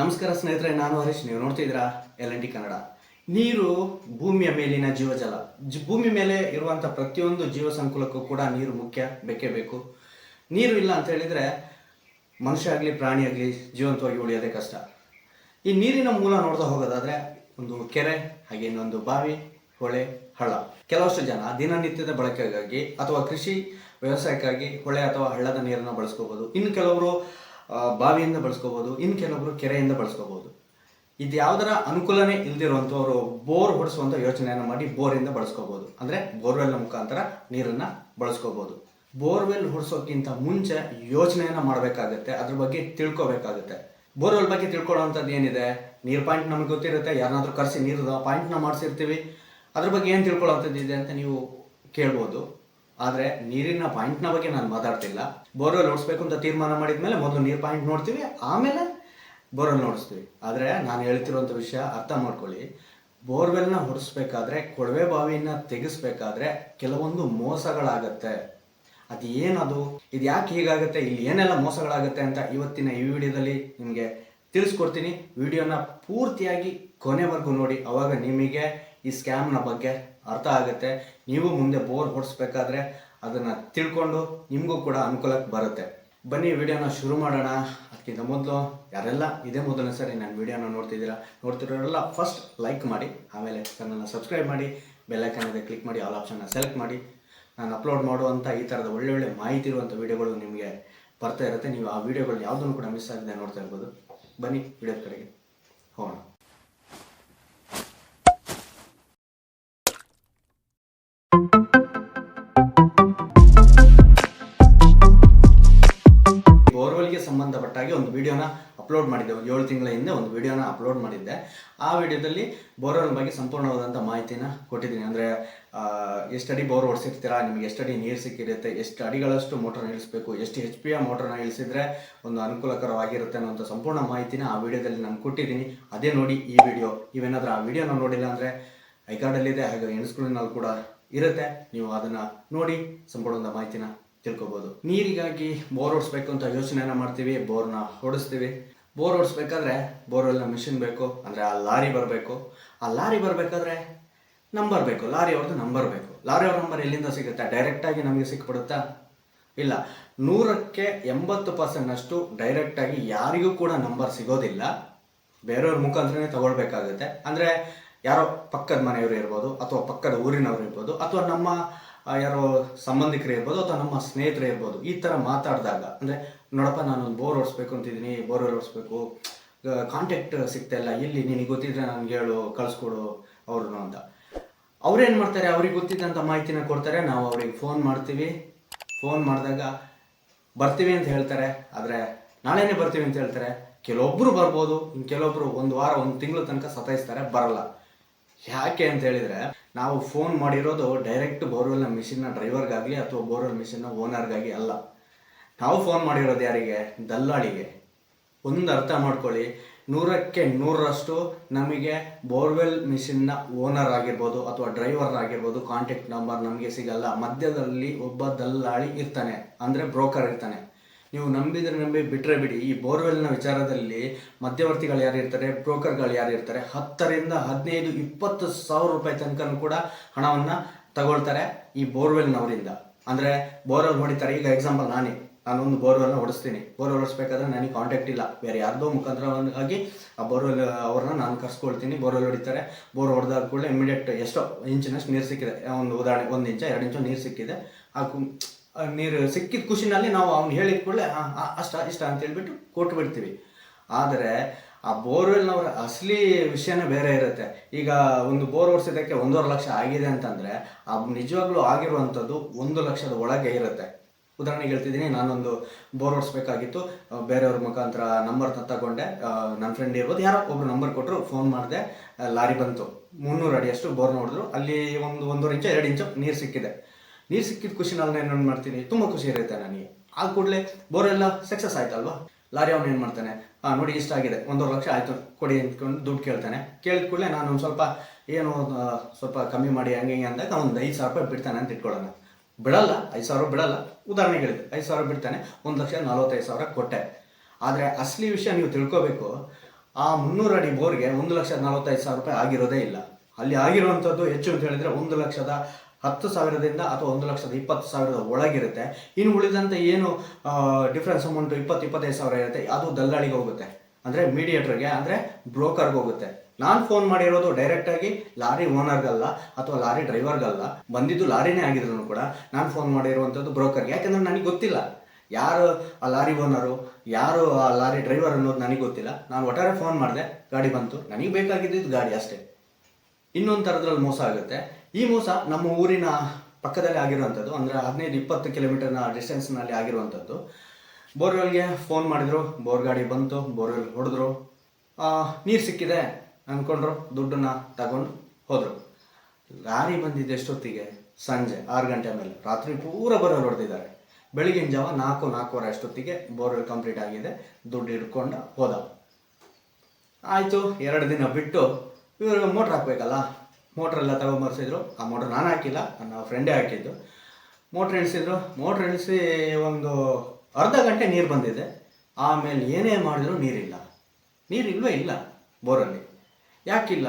ನಮಸ್ಕಾರ ಸ್ನೇಹಿತರೆ, ನಾನು ಹರೀಶ್. ನೀವು ನೋಡ್ತಿದ್ದೀರಾ ಎಲ್ ಎನ್ ಟಿ ಕನ್ನಡ. ನೀರು ಭೂಮಿಯ ಮೇಲಿನ ಜೀವಜಲ. ಭೂಮಿ ಮೇಲೆ ಇರುವಂಥ ಪ್ರತಿಯೊಂದು ಜೀವ ಸಂಕುಲಕ್ಕೂ ಕೂಡ ನೀರು ಮುಖ್ಯ, ಬೇಕೇ ಬೇಕು. ನೀರು ಇಲ್ಲ ಅಂತ ಹೇಳಿದ್ರೆ ಮನುಷ್ಯ ಆಗಲಿ, ಪ್ರಾಣಿ ಆಗಲಿ ಜೀವಂತವಾಗಿ ಉಳಿಯೋದೇ ಕಷ್ಟ. ಈ ನೀರಿನ ಮೂಲ ನೋಡ್ತಾ ಹೋಗೋದಾದ್ರೆ ಒಂದು ಕೆರೆ, ಹಾಗೆ ಇನ್ನೊಂದು ಬಾವಿ, ಹೊಳೆ, ಹಳ್ಳ. ಕೆಲವಷ್ಟು ಜನ ದಿನನಿತ್ಯದ ಬಳಕೆಗಾಗಿ ಅಥವಾ ಕೃಷಿ ವ್ಯವಸಾಯಕ್ಕಾಗಿ ಹೊಳೆ ಅಥವಾ ಹಳ್ಳದ ನೀರನ್ನು ಬಳಸ್ಕೋಬೋದು. ಇನ್ನು ಕೆಲವರು ಬಾವಿಯಿಂದ ಬಳಸ್ಕೋಬೋದು ಇನ್ನು ಕೆಲವರು ಕೆರೆಯಿಂದ ಬಳಸ್ಕೋಬೋದು. ಇದು ಯಾವುದರ ಅನುಕೂಲನೇ ಇಲ್ದಿರುವಂಥವ್ರು ಬೋರ್ ಹೊಡಿಸುವಂಥ ಯೋಚನೆಯನ್ನು ಮಾಡಿ ಬೋರಿಂದ ಬಳಸ್ಕೋಬೋದು. ಅಂದರೆ ಬೋರ್ವೆಲ್ನ ಮುಖಾಂತರ ನೀರನ್ನು ಬಳಸ್ಕೋಬೋದು. ಬೋರ್ವೆಲ್ ಹೊಡಿಸೋಕ್ಕಿಂತ ಮುಂಚೆ ಯೋಚನೆಯನ್ನು ಮಾಡಬೇಕಾಗತ್ತೆ, ಅದ್ರ ಬಗ್ಗೆ ತಿಳ್ಕೊಬೇಕಾಗುತ್ತೆ. ಬೋರ್ವೆಲ್ ಬಗ್ಗೆ ತಿಳ್ಕೊಳ್ಳೋವಂಥದ್ದು ಏನಿದೆ? ನೀರು ಪಾಯಿಂಟ್ ನಮ್ಗೆ ಗೊತ್ತಿರುತ್ತೆ ಯಾರನ್ನಾದ್ರೂ ಕರೆಸಿ ನೀರು ಪಾಯಿಂಟ್ನ ಮಾಡಿಸಿರ್ತೀವಿ. ಅದ್ರ ಬಗ್ಗೆ ಏನು ತಿಳ್ಕೊಳ್ಳೋವಂಥದ್ದು ಇದೆ ಅಂತ ನೀವು ಕೇಳ್ಬೋದು. ಆದರೆ ನೀರಿನ ಪಾಯಿಂಟ್ನ ಬಗ್ಗೆ ನಾನು ಮಾತಾಡ್ತಿಲ್ಲ. ಬೋರ್ವೆಲ್ ಓಡಿಸ್ಬೇಕು ಅಂತ ತೀರ್ಮಾನ ಮಾಡಿದ ಮೇಲೆ ಮೊದಲು ನೀರು ಪಾಯಿಂಟ್ ನೋಡ್ತೀವಿ, ಆಮೇಲೆ ಬೋರ್ವೆಲ್ ನೋಡಿಸ್ತೀವಿ. ಆದರೆ ನಾನು ಹೇಳ್ತಿರುವಂಥ ವಿಷಯ ಅರ್ಥ ಮಾಡ್ಕೊಳ್ಳಿ. ಬೋರ್ವೆಲ್ನ ಹೊಡಿಸ್ಬೇಕಾದ್ರೆ, ಕೊಳವೆ ಬಾವಿಯನ್ನ ತೆಗೆಸ್ಬೇಕಾದ್ರೆ ಕೆಲವೊಂದು ಮೋಸಗಳಾಗತ್ತೆ. ಅದು ಏನದು ಇದು ಯಾಕೆ ಹೀಗಾಗುತ್ತೆ? ಇಲ್ಲಿ ಏನೆಲ್ಲ ಮೋಸಗಳಾಗುತ್ತೆ ಅಂತ ಇವತ್ತಿನ ಈ ವಿಡಿಯೋದಲ್ಲಿ ನಿಮಗೆ ತಿಳಿಸ್ಕೊಡ್ತೀನಿ. ವಿಡಿಯೋನ ಪೂರ್ತಿಯಾಗಿ ಕೊನೆವರೆಗೂ ನೋಡಿ. ಅವಾಗ ನಿಮಗೆ ಈ ಸ್ಕ್ಯಾಮ್ನ ಬಗ್ಗೆ ಅರ್ಥ ಆಗುತ್ತೆ. ನೀವು ಮುಂದೆ ಬೋರ್ ಹೊಡಿಸ್ಬೇಕಾದ್ರೆ ಅದನ್ನು ತಿಳ್ಕೊಂಡು ನಿಮಗೂ ಕೂಡ ಅನುಕೂಲಕ್ಕೆ ಬರುತ್ತೆ. ಬನ್ನಿ, ವಿಡಿಯೋನ ಶುರು ಮಾಡೋಣ. ಅದಕ್ಕಿಂತ ಮೊದಲು ಯಾರೆಲ್ಲ ಇದೇ ಮೊದಲನೇ ಸರಿ ನನ್ನ ವಿಡಿಯೋನ ನೋಡ್ತಿದ್ದೀರಾ, ನೋಡ್ತಿರೋರೆಲ್ಲ ಫಸ್ಟ್ ಲೈಕ್ ಮಾಡಿ, ಆಮೇಲೆ ಚಾನಲ್ನ ಸಬ್ಸ್ಕ್ರೈಬ್ ಮಾಡಿ ಬೆಲ್ಲೈಕನ್ ಇದೆ ಕ್ಲಿಕ್ ಮಾಡಿ ಆಲ್ ಆಪ್ಷನ್ನ ಸೆಲೆಕ್ಟ್ ಮಾಡಿ. ನಾನು ಅಪ್ಲೋಡ್ ಮಾಡುವಂಥ ಈ ಥರದ ಒಳ್ಳೆ ಮಾಹಿತಿ ಇರುವಂಥ ವಿಡಿಯೋಗಳು ನಿಮಗೆ ಬರ್ತಾ ಇರುತ್ತೆ. ನೀವು ಆ ವಿಡಿಯೋಗಳು ಯಾವುದನ್ನು ಕೂಡ ಮಿಸ್ ಆಗದೆ ನೋಡ್ತಾ ಇರ್ಬೋದು. ಬನ್ನಿ ವಿಡಿಯೋ ಕಡೆಗೆ ಹೋಗೋಣ. ಹಾಗೆ ಒಂದು ವಿಡಿಯೋನ ಅಪ್ಲೋಡ್ ಮಾಡಿದ್ದೆ. ಒಂದು ಏಳು ತಿಂಗಳ ಹಿಂದೆ ಒಂದು ವಿಡಿಯೋನ ಅಪ್ಲೋಡ್ ಮಾಡಿದ್ದೆ. ಆ ವಿಡಿಯೋದಲ್ಲಿ ಬೋರ್ವೆಲ್ ಬಗ್ಗೆ ಸಂಪೂರ್ಣವಾದಂಥ ಮಾಹಿತಿನ ಕೊಟ್ಟಿದ್ದೀನಿ. ಅಂದರೆ ಎಷ್ಟು ಅಡಿ ಬೋರ್ ಓಡಿಸಿರ್ತೀರಾ, ನಿಮಗೆ ಎಷ್ಟು ಅಡಿ ನೀರು ಸಿಕ್ಕಿರುತ್ತೆ, ಎಷ್ಟು ಅಡಿಗಳಷ್ಟು ಮೋಟ್ರನ್ನ ಇಳಿಸ್ಬೇಕು ಎಷ್ಟು ಎಚ್ ಪಿ ಮೋಟ್ರನ್ನ ಇಳಿಸಿದ್ರೆ ಒಂದು ಅನುಕೂಲಕರವಾಗಿರುತ್ತೆ ಅನ್ನೋಂಥ ಸಂಪೂರ್ಣ ಮಾಹಿತಿನ ಆ ವಿಡಿಯೋದಲ್ಲಿ ನಾನು ಕೊಟ್ಟಿದ್ದೀನಿ. ಅದೇ ನೋಡಿ ಈ ವಿಡಿಯೋ. ಇವೇನಾದರೂ ಆ ವಿಡಿಯೋನ ನೋಡಿಲ್ಲ ಅಂದರೆ ಐಕಾರ್ಡಲ್ಲಿದೆ ಹಾಗೆ ಎಣ್ಸ್ಕ್ರೀನಲ್ಲಿ ಕೂಡ ಇರುತ್ತೆ. ನೀವು ಅದನ್ನು ನೋಡಿ ಸಂಪೂರ್ಣವಾದ ಮಾಹಿತಿನ ತಿಳ್ಕೊಬೋದು. ನೀರಿಗಾಗಿ ಬೋರ್ ಓಡಿಸ್ಬೇಕು ಅಂತ ಯೋಚನೆನ ಮಾಡ್ತೀವಿ, ಬೋರ್ನ ಹೊಡಿಸ್ತೀವಿ. ಬೋರ್ ಓಡಿಸ್ಬೇಕಾದ್ರೆ ಬೋರ್ವೆಲ್ನ ಮಿಷಿನ್ ಬೇಕು, ಅಂದರೆ ಆ ಲಾರಿ ಬರಬೇಕು. ಆ ಲಾರಿ ಬರಬೇಕಾದ್ರೆ ನಂಬರ್ ಬೇಕು, ಲಾರಿ ಅವ್ರದ್ದು ನಂಬರ್ ಬೇಕು. ಲಾರಿ ಅವ್ರ ನಂಬರ್ ಎಲ್ಲಿಂದ ಸಿಗುತ್ತೆ? ಡೈರೆಕ್ಟಾಗಿ ನಮಗೆ ಸಿಕ್ಬಿಡುತ್ತಾ? ಇಲ್ಲ. ನೂರಕ್ಕೆ ಎಂಬತ್ತು ಪರ್ಸೆಂಟ್ನಷ್ಟು ಡೈರೆಕ್ಟಾಗಿ ಯಾರಿಗೂ ಕೂಡ ನಂಬರ್ ಸಿಗೋದಿಲ್ಲ. ಬೇರೆಯವ್ರ ಮುಖಾಂತರನೇ ತಗೊಳ್ಬೇಕಾಗುತ್ತೆ. ಅಂದರೆ ಯಾರೋ ಪಕ್ಕದ ಮನೆಯವರು ಇರ್ಬೋದು, ಅಥವಾ ಪಕ್ಕದ ಊರಿನವರು ಇರ್ಬೋದು, ಅಥವಾ ನಮ್ಮ ಯಾರೋ ಸಂಬಂಧಿಕರೇ ಇರ್ಬೋದು ಅಥವಾ ನಮ್ಮ ಸ್ನೇಹಿತರೇ ಇರ್ಬೋದು, ಈ ಥರ ಮಾತಾಡಿದಾಗ, ಅಂದರೆ ನೋಡಪ್ಪ ನಾನು ಒಂದು ಬೋರ್ ಓಡಿಸ್ಬೇಕು ಅಂತಿದ್ದೀನಿ ಬೋರ್ ಓಡಿಸ್ಬೇಕು ಕಾಂಟ್ಯಾಕ್ಟ್ ಸಿಗ್ತಾ ಇಲ್ಲ, ಎಲ್ಲಿ ನಿನಗೆ ಗೊತ್ತಿದ್ರೆ ನನಗೆ ಹೇಳು, ಕಳಿಸ್ಕೊಡು ಅವ್ರನ್ನು ಅಂತ. ಅವ್ರೇನು ಮಾಡ್ತಾರೆ? ಅವ್ರಿಗೆ ಗೊತ್ತಿದ್ದಂಥ ಮಾಹಿತಿನ ಕೊಡ್ತಾರೆ, ನಾವು ಅವ್ರಿಗೆ ಫೋನ್ ಮಾಡ್ತೀವಿ. ಫೋನ್ ಮಾಡಿದಾಗ ಬರ್ತೀವಿ ಅಂತ ಹೇಳ್ತಾರೆ, ಆದರೆ ನಾಳೆನೇ ಬರ್ತೀವಿ ಅಂತ ಹೇಳ್ತಾರೆ. ಕೆಲವೊಬ್ಬರು ಬರ್ಬೋದು ಇನ್ನು ಕೆಲವೊಬ್ಬರು ಒಂದು ವಾರ, ಒಂದು ತಿಂಗಳ ತನಕ ಸತಾಯಿಸ್ತಾರೆ, ಬರಲ್ಲ. ಯಾಕೆ ಅಂತ ಹೇಳಿದ್ರೆ, ನಾವು ಫೋನ್ ಮಾಡಿರೋದು ಡೈರೆಕ್ಟ್ ಬೋರ್ವೆಲ್ನ ಮಿಷಿನ್ನ ಡ್ರೈವರ್ಗಾಗಲಿ ಅಥವಾ ಬೋರ್ವೆಲ್ ಮಿಷಿನ್ನ ಓನರ್ಗಾಗಿ ಅಲ್ಲ. ನಾವು ಫೋನ್ ಮಾಡಿರೋದು ಯಾರಿಗೆ? ದಲ್ಲಾಳಿಗೆ. ಒಂದು ಅರ್ಥ ಮಾಡ್ಕೊಳ್ಳಿ, ನೂರಕ್ಕೆ ನೂರರಷ್ಟು ನಮಗೆ ಬೋರ್ವೆಲ್ ಮಿಷಿನ್ನ ಓನರ್ ಆಗಿರ್ಬೋದು ಅಥವಾ ಡ್ರೈವರ್ ಆಗಿರ್ಬೋದು ಕಾಂಟ್ಯಾಕ್ಟ್ ನಂಬರ್ ನಮಗೆ ಸಿಗಲ್ಲ. ಮಧ್ಯದಲ್ಲಿ ಒಬ್ಬ ದಲ್ಲಾಳಿ ಇರ್ತಾನೆ, ಅಂದರೆ ಬ್ರೋಕರ್ ಇರ್ತಾನೆ. ನೀವು ನಂಬಿದ್ರೆ ನಂಬಿ ಬಿಟ್ಟರೆ ಬಿಡಿ. ಈ ಬೋರ್ವೆಲ್ನ ವಿಚಾರದಲ್ಲಿ ಮಧ್ಯವರ್ತಿಗಳು ಯಾರು ಇರ್ತಾರೆ, ಬ್ರೋಕರ್ಗಳು ಯಾರು ಇರ್ತಾರೆ, ಹತ್ತರಿಂದ ಹದಿನೈದು, ಇಪ್ಪತ್ತು ಸಾವಿರ ರೂಪಾಯಿ ತನಕನೂ ಕೂಡ ಹಣವನ್ನು ತಗೊಳ್ತಾರೆ ಈ ಬೋರ್ವೆಲ್ನವರಿಂದ. ಅಂದರೆ ಬೋರ್ವೆಲ್ ಹೊಡಿತಾರೆ. ಈಗ ಎಕ್ಸಾಂಪಲ್ ನಾನೇ. ನಾನೊಂದು ಬೋರ್ವೆಲ್ನ ಹೊಡಿಸ್ತೀನಿ. ಬೋರ್ವೆಲ್ ಹೊಡಿಸ್ಬೇಕಾದ್ರೆ ನನಗೆ ಕಾಂಟ್ಯಾಕ್ಟ್ ಇಲ್ಲ. ಬೇರೆ ಯಾರ್ದೋ ಮುಖಾಂತರವಾಗಿ ಆ ಬೋರ್ವೆಲ್ ಅವ್ರನ್ನ ನಾನು ಕರ್ಸ್ಕೊಳ್ತೀನಿ. ಬೋರ್ವೆಲ್ ಹೊಡಿತಾರೆ. ಬೋರ್ ಹೊಡೆದಾದ ಕೂಡ ಇಮಿಡಿಯೇಟ್ ಎಷ್ಟೋ ಇಂಚಿನಷ್ಟು ನೀರು ಸಿಕ್ಕಿದೆ. ಒಂದು ಉದಾಹರಣೆ, ಒಂದು ಇಂಚ ಎರಡು ಇಂಚು ನೀರು ಸಿಕ್ಕಿದೆ. ಆ ನೀರು ಸಿಕ್ಕಿದ ಖುಷಿನಲ್ಲಿ ನಾವು ಅವ್ನು ಹೇಳಿದ ಕೂಡಲೇ ಅಷ್ಟ ಇಷ್ಟ ಅಂತ ಹೇಳ್ಬಿಟ್ಟು ಕೊಟ್ಟು ಬಿಡ್ತೀವಿ. ಆದರೆ ಆ ಬೋರ್ವೆಲ್ನವ್ರ ಅಸಲಿ ವಿಷಯನೇ ಬೇರೆ ಇರುತ್ತೆ. ಈಗ ಒಂದು ಬೋರ್ ಓಡಿಸಿದ್ದಕ್ಕೆ ಒಂದೂವರೆ ಲಕ್ಷ ಆಗಿದೆ ಅಂತಂದರೆ ಆ ನಿಜವಾಗ್ಲೂ ಆಗಿರುವಂಥದ್ದು ಒಂದು ಲಕ್ಷದ ಒಳಗೆ ಇರುತ್ತೆ. ಉದಾಹರಣೆಗೆ ಹೇಳ್ತಿದ್ದೀನಿ ನಾನೊಂದು ಬೋರ್ ಓಡಿಸ್ಬೇಕಾಗಿತ್ತು. ಆ, ಬೇರೆಯವ್ರ ಮುಖಾಂತರ ನಂಬರ್ ತಗೊಂಡೆ. ನನ್ನ ಫ್ರೆಂಡ್ ಇರ್ಬೋದು ಯಾರೋ ಒಬ್ರು ನಂಬರ್ ಕೊಟ್ಟರು ಫೋನ್ ಮಾಡಿದೆ ಲಾರಿ ಬಂತು. ಮುನ್ನೂರು ಅಡಿಯಷ್ಟು ಬೋರ್ ನೋಡಿದ್ರು ಅಲ್ಲಿ ಒಂದು ಒಂದೂವರೆ ಇಂಚು ಎರಡು ಇಂಚು ನೀರು ಸಿಕ್ಕಿದೆ. ನೀರು ಸಿಕ್ಕಿದ ಖುಷಿನಲ್ಲಿ ನಾನು ಏನು ಮಾಡ್ತೀನಿ? ತುಂಬ ಖುಷಿ ಇರುತ್ತೆ ನನಗೆ ಆ ಕೂಡಲೇ ಬೋರೆಲ್ಲ ಸಕ್ಸಸ್ ಆಯ್ತಲ್ವಾ? ಲಾರಿ ಅವ್ನು ಏನು ಮಾಡ್ತಾನೆ? ಹಾಂ ನೋಡಿ ಇಷ್ಟ ಆಗಿದೆ. ಒಂದೂವರೆ ಲಕ್ಷ ಆಯಿತು, ಕೊಡಿ ಅಂದ್ಕೊಂಡು ದುಡ್ಡು ಕೇಳ್ತಾನೆ. ಕೇಳಿದ ಕೂಡಲೇ ನಾನು ಸ್ವಲ್ಪ ಏನು ಸ್ವಲ್ಪ ಕಮ್ಮಿ ಮಾಡಿ ಹಂಗೆ ಹಿಂಗೆ ಅಂದಾಗ ಒಂದು ಐದು ಸಾವಿರ ರೂಪಾಯಿ ಬಿಡ್ತಾನೆ ಅಂತ ಇಟ್ಕೊಳ್ಳೋಣ. ಬಿಡಲ್ಲ, ಐದು ಸಾವಿರ ಬಿಡಲ್ಲ. ಉದಾಹರಣೆಗೆ ಹೇಳಿದೆ, ಐದು ಸಾವಿರ ಬಿಡ್ತಾನೆ, ಒಂದು ಲಕ್ಷ ನಲ್ವತ್ತೈದು ಸಾವಿರ ಕೊಟ್ಟೆ. ಆದರೆ ಅಸಲಿ ವಿಷಯ ನೀವು ತಿಳ್ಕೊಬೇಕು, ಆ ಮುನ್ನೂರು ಅಡಿ ಬೋರ್ಗೆ ಒಂದು ಲಕ್ಷದ ನಲವತ್ತೈದು ಸಾವಿರ ರೂಪಾಯಿ ಆಗಿರೋದೇ ಇಲ್ಲ. ಅಲ್ಲಿ ಆಗಿರುವಂಥದ್ದು ಹೆಚ್ಚು ಅಂತ ಹೇಳಿದ್ರೆ ಒಂದು ಲಕ್ಷದ ಹತ್ತು ಸಾವಿರದಿಂದ ಅಥವಾ ಒಂದು ಲಕ್ಷದ ಇಪ್ಪತ್ತು ಸಾವಿರದ ಒಳಗಿರುತ್ತೆ. ಇನ್ನು ಉಳಿದಂತೆ ಏನು ಡಿಫ್ರೆನ್ಸ್ ಅಮೌಂಟ್ ಇಪ್ಪತ್ತು, ಇಪ್ಪತ್ತೈದು ಸಾವಿರ ಇರುತ್ತೆ, ಅದು ದಲ್ಲಾಳಿಗೆ ಹೋಗುತ್ತೆ. ಅಂದರೆ ಮೀಡಿಯೇಟರ್ಗೆ ಅಂದರೆ ಬ್ರೋಕರ್ಗೆ ಹೋಗುತ್ತೆ. ನಾನು ಫೋನ್ ಮಾಡಿರೋದು ಡೈರೆಕ್ಟಾಗಿ ಲಾರಿ ಓನರ್ಗಲ್ಲ ಅಥವಾ ಲಾರಿ ಡ್ರೈವರ್ಗಲ್ಲ ಬಂದಿದ್ದು ಲಾರಿನೇ ಆಗಿದ್ರು ಕೂಡ ನಾನು ಫೋನ್ ಮಾಡಿರುವಂಥದ್ದು ಬ್ರೋಕರ್ಗೆ ಯಾಕಂದ್ರೆ ನನಗೆ ಗೊತ್ತಿಲ್ಲ. ಯಾರು ಆ ಲಾರಿ ಓನರು ಯಾರು ಆ ಲಾರಿ ಡ್ರೈವರ್ ಅನ್ನೋದು ನನಗೆ ಗೊತ್ತಿಲ್ಲ. ನಾನು ಒಟ್ಟಾರೆ ಫೋನ್ ಮಾಡಿದೆ, ಗಾಡಿ ಬಂತು. ನನಗೆ ಬೇಕಾಗಿದ್ದು ಗಾಡಿ ಅಷ್ಟೇ. ಇನ್ನೊಂದು ಥರದ್ರಲ್ಲಿ ಮೋಸ ಆಗುತ್ತೆ. ಈ ಮೋಸ ನಮ್ಮ ಊರಿನ ಪಕ್ಕದಲ್ಲಿ ಆಗಿರುವಂಥದ್ದು, ಅಂದರೆ ಹದಿನೈದು ಇಪ್ಪತ್ತು ಕಿಲೋಮೀಟರ್ನ ಡಿಸ್ಟೆನ್ಸ್ನಲ್ಲಿ ಆಗಿರುವಂಥದ್ದು. ಬೋರ್ವೆಲ್ಗೆ ಫೋನ್ ಮಾಡಿದರು, ಬೋರ್ ಗಾಡಿ ಬಂತು ಬೋರ್ವೆಲ್ ಹೊಡೆದ್ರು. ನೀರು ಸಿಕ್ಕಿದೆ ಅಂದ್ಕೊಂಡ್ರು ದುಡ್ಡನ್ನು ತಗೊಂಡು ಹೋದರು. ಲಾರಿ ಬಂದಿದ್ದು ಎಷ್ಟೊತ್ತಿಗೆ? ಸಂಜೆ, ಆರು ಗಂಟೆ ಮೇಲೆ ರಾತ್ರಿ ಪೂರ ಬೋರ್ವೆಲ್ ಹೊಡೆದಿದ್ದಾರೆ. ಬೆಳಗಿನ ಜಾವ ನಾಲ್ಕು, ನಾಲ್ಕೂವರೆ ಅಷ್ಟೊತ್ತಿಗೆ ಬೋರ್ವೆಲ್ ಕಂಪ್ಲೀಟ್ ಆಗಿದೆ, ದುಡ್ಡು ಹಿಡ್ಕೊಂಡು ಹೋದ. ಆಯಿತು, ಎರಡು ದಿನ ಬಿಟ್ಟು ಇವರು ಮೋಟ್ರ್ ಹಾಕಬೇಕಲ್ಲ? ಮೋಟ್ರೆಲ್ಲ ತಗೊಂಬರ್ಸಿದ್ರು. ಆ ಮೋಟ್ರ್ ನಾನು ಹಾಕಿಲ್ಲ, ನನ್ನ ಫ್ರೆಂಡೇ ಹಾಕಿದ್ದು. ಮೋಟ್ರ್ ಇಳಿಸಿದ್ರು. ಮೋಟ್ರ್ ಇಳಿಸಿ ಒಂದು ಅರ್ಧ ಗಂಟೆ ನೀರು ಬಂದಿದೆ. ಆಮೇಲೆ ಏನೇ ಮಾಡಿದ್ರು ನೀರಿಲ್ಲ. ನೀರಿಲ್ವೇ ಇಲ್ಲ ಬೋರಲ್ಲಿ. ಯಾಕಿಲ್ಲ?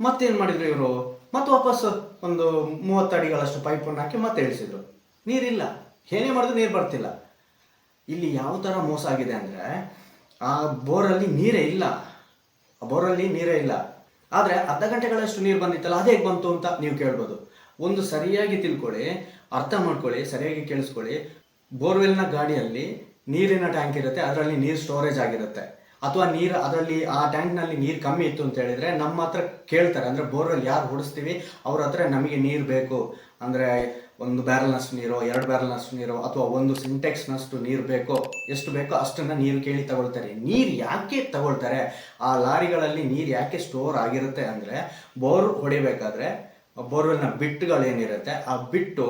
ಮತ್ತೇನು ಮಾಡಿದ್ರು ಇವರು? ಮತ್ತೆ ವಾಪಸ್ ಒಂದು ಮೂವತ್ತು ಅಡಿಗಳಷ್ಟು ಪೈಪನ್ನು ಹಾಕಿ ಮತ್ತೆ ಇಳಿಸಿದ್ರು. ನೀರಿಲ್ಲ. ಏನೇ ಮಾಡಿದ್ರು ನೀರು ಬರ್ತಿಲ್ಲ. ಇಲ್ಲಿ ಯಾವ ಥರ ಮೋಸ ಆಗಿದೆ ಅಂದರೆ, ಆ ಬೋರಲ್ಲಿ ನೀರೇ ಇಲ್ಲ. ಆ ಬೋರಲ್ಲಿ ನೀರೇ ಇಲ್ಲ. ಆದರೆ ಅರ್ಧ ಗಂಟೆಗಳಷ್ಟು ನೀರು ಬಂದಿತ್ತಲ್ಲ, ಅದೇ ಹೇಗೆ ಬಂತು ಅಂತ ನೀವು ಕೇಳ್ಬೋದು. ಒಂದು ಸರಿಯಾಗಿ ತಿಳ್ಕೊಳ್ಳಿ ಅರ್ಥ ಮಾಡ್ಕೊಳ್ಳಿ, ಸರಿಯಾಗಿ ಕೇಳಿಸ್ಕೊಳ್ಳಿ. ಬೋರ್ವೆಲ್ನ ಗಾಡಿಯಲ್ಲಿ ನೀರಿನ ಟ್ಯಾಂಕ್ ಇರುತ್ತೆ, ಅದರಲ್ಲಿ ನೀರು ಸ್ಟೋರೇಜ್ ಆಗಿರುತ್ತೆ. ಅಥವಾ ನೀರು ಅದರಲ್ಲಿ, ಆ ಟ್ಯಾಂಕ್ನಲ್ಲಿ ನೀರು ಕಮ್ಮಿ ಇತ್ತು ಅಂತ ಹೇಳಿದ್ರೆ ನಮ್ಮ ಹತ್ರ ಕೇಳ್ತಾರೆ, ಅಂದರೆ ಬೋರ್ವೆಲ್ ಯಾರು ಹೊಡಿಸ್ತೀವಿ, ಅವ್ರ ಹತ್ರ ನಮಗೆ ನೀರು ಬೇಕು. ಅಂದರೆ ಒಂದು ಬ್ಯಾರಲ್ನಷ್ಟು ನೀರು, ಎರಡು ಬ್ಯಾರಲ್ನಷ್ಟು ನೀರು, ಅಥವಾ ಒಂದು ಸಿಂಟೆಕ್ಸ್ನಷ್ಟು ನೀರು ಬೇಕೋ, ಎಷ್ಟು ಬೇಕೋ ಅಷ್ಟನ್ನು ನೀರು ಕೇಳಿ ತಗೊಳ್ತಾರೆ. ನೀರು ಯಾಕೆ ತಗೊಳ್ತಾರೆ? ಆ ಲಾರಿಗಳಲ್ಲಿ ನೀರು ಯಾಕೆ ಸ್ಟೋರ್ ಆಗಿರುತ್ತೆ ಅಂದರೆ, ಬೋರ್ ಹೊಡಿಬೇಕಾದ್ರೆ ಬೋರ್ವೆಲ್ನ ಬಿಟ್ಟುಗಳೇನಿರುತ್ತೆ ಆ ಬಿಟ್ಟು